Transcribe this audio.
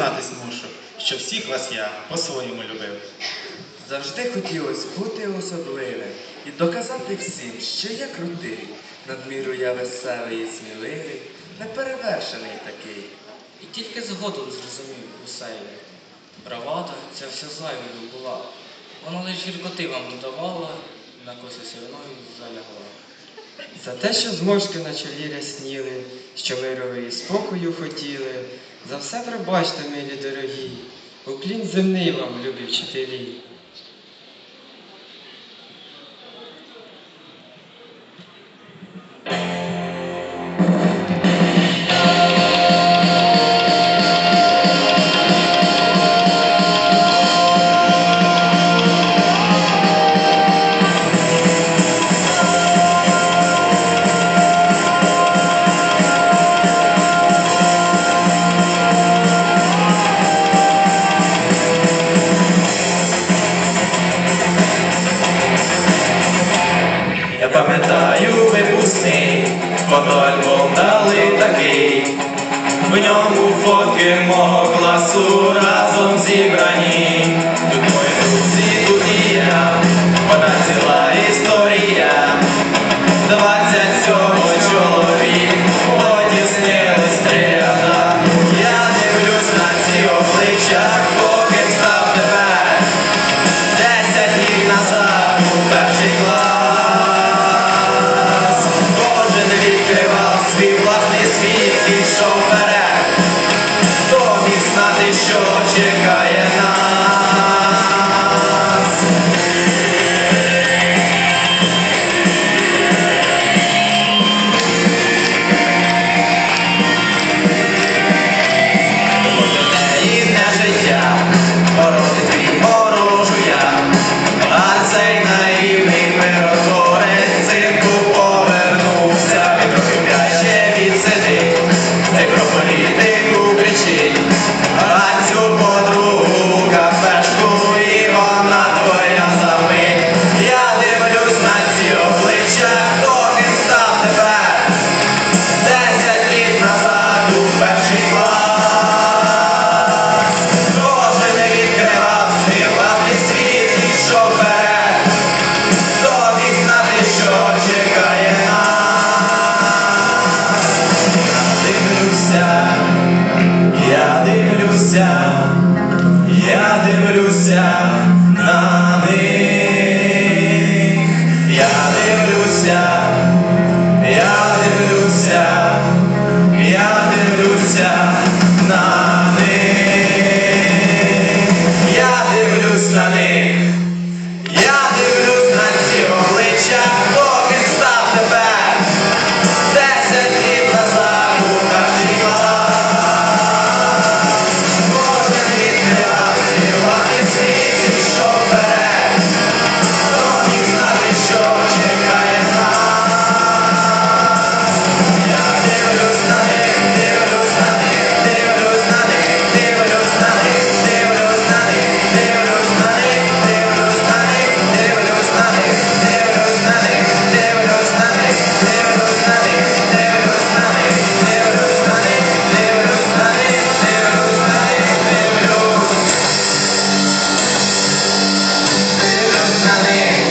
Знатись мушу, що всіх вас я по-своєму любив. Завжди хотілося бути особливим і доказати всім, що я крутий. Надміру я веселий і сміливий, неперевершений такий. І тільки згодом зрозумів Гусейне. Бравада ця вся зайвою була. Вона лише гіркоти вам додавала, на коси сірною залягла. За те, що зморшки на чолі рясніли, що мирові і спокою хотіли, за все пробачте, милі дорогі, уклін земний вам, любі вчителі. Пам'ятаю випускний, фотоальбом дали такий. В ньому фотки мого класу разом зібрані. down there.